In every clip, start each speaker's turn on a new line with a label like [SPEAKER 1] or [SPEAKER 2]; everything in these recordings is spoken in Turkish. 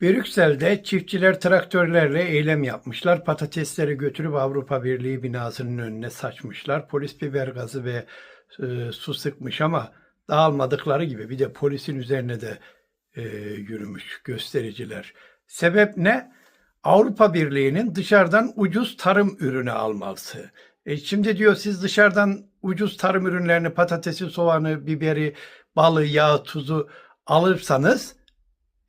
[SPEAKER 1] Brüksel'de çiftçiler traktörlerle eylem yapmışlar. Patatesleri götürüp Avrupa Birliği binasının önüne saçmışlar. Polis biber gazı ve e, su sıkmış ama dağılmadıkları gibi bir de polisin üzerine de e, yürümüş göstericiler. Sebep ne? Avrupa Birliği'nin dışarıdan ucuz tarım ürünü alması. E şimdi diyor siz dışarıdan ucuz tarım ürünlerini, patatesi, soğanı, biberi, balı, yağı, tuzu alırsanız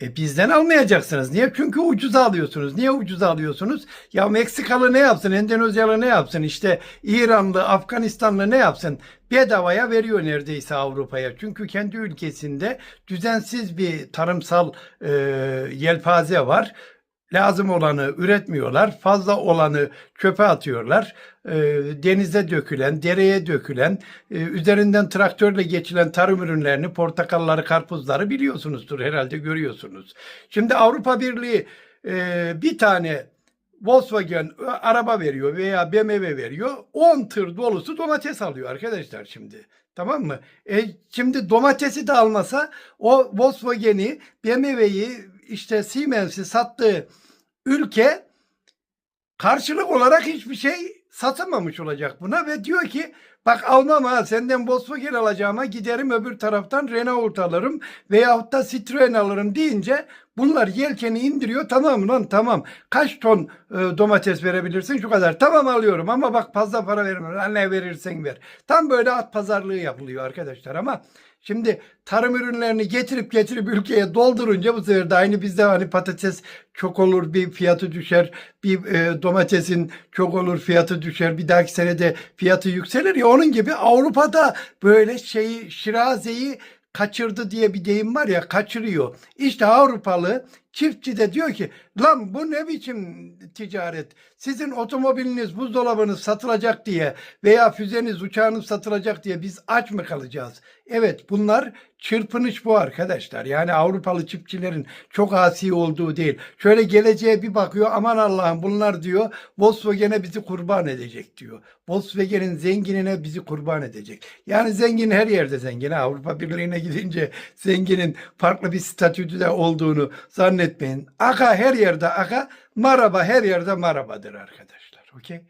[SPEAKER 1] e bizden almayacaksınız. Niye? Çünkü ucuza alıyorsunuz. Niye ucuza alıyorsunuz? Ya Meksikalı ne yapsın? Endonezyalı ne yapsın? İşte İranlı, Afganistanlı ne yapsın? Bedavaya veriyor neredeyse Avrupa'ya. Çünkü kendi ülkesinde düzensiz bir tarımsal e, yelpaze var. Lazım olanı üretmiyorlar. Fazla olanı çöpe atıyorlar. E, denize dökülen, dereye dökülen, e, üzerinden traktörle geçilen tarım ürünlerini, portakalları, karpuzları biliyorsunuzdur herhalde görüyorsunuz. Şimdi Avrupa Birliği e, bir tane Volkswagen araba veriyor veya BMW veriyor. 10 tır dolusu domates alıyor arkadaşlar şimdi. Tamam mı? E, şimdi domatesi de almasa o Volkswagen'i, BMW'yi, işte Siemens'i sattığı ülke karşılık olarak hiçbir şey satamamış olacak buna ve diyor ki bak almam ha senden Volkswagen alacağıma giderim öbür taraftan Renault alırım veyahut da Citroen alırım deyince bunlar yelkeni indiriyor. Tamam lan tamam. Kaç ton e, domates verebilirsin? Şu kadar. Tamam alıyorum. Ama bak fazla para Lan ne verirsen ver. Tam böyle at pazarlığı yapılıyor arkadaşlar ama Şimdi tarım ürünlerini getirip getirip ülkeye doldurunca bu sefer de aynı bizde hani patates çok olur bir fiyatı düşer. Bir e, domatesin çok olur fiyatı düşer. Bir dahaki sene de fiyatı yükselir ya onun gibi Avrupa'da böyle şeyi şirazeyi kaçırdı diye bir deyim var ya kaçırıyor. İşte Avrupalı çiftçi de diyor ki lan bu ne biçim ticaret? Sizin otomobiliniz, buzdolabınız satılacak diye veya füzeniz, uçağınız satılacak diye biz aç mı kalacağız? Evet bunlar çırpınış bu arkadaşlar. Yani Avrupalı çiftçilerin çok asi olduğu değil. Şöyle geleceğe bir bakıyor aman Allah'ım bunlar diyor Volkswagen'e bizi kurban edecek diyor. Volkswagen'in zenginine bizi kurban edecek. Yani zengin her yerde zengin. Avrupa Birliği'ne gidince zenginin farklı bir statüde olduğunu zannetmeyin. Aka her yerde aka, maraba her yerde marabadır arkadaşlar. Okey?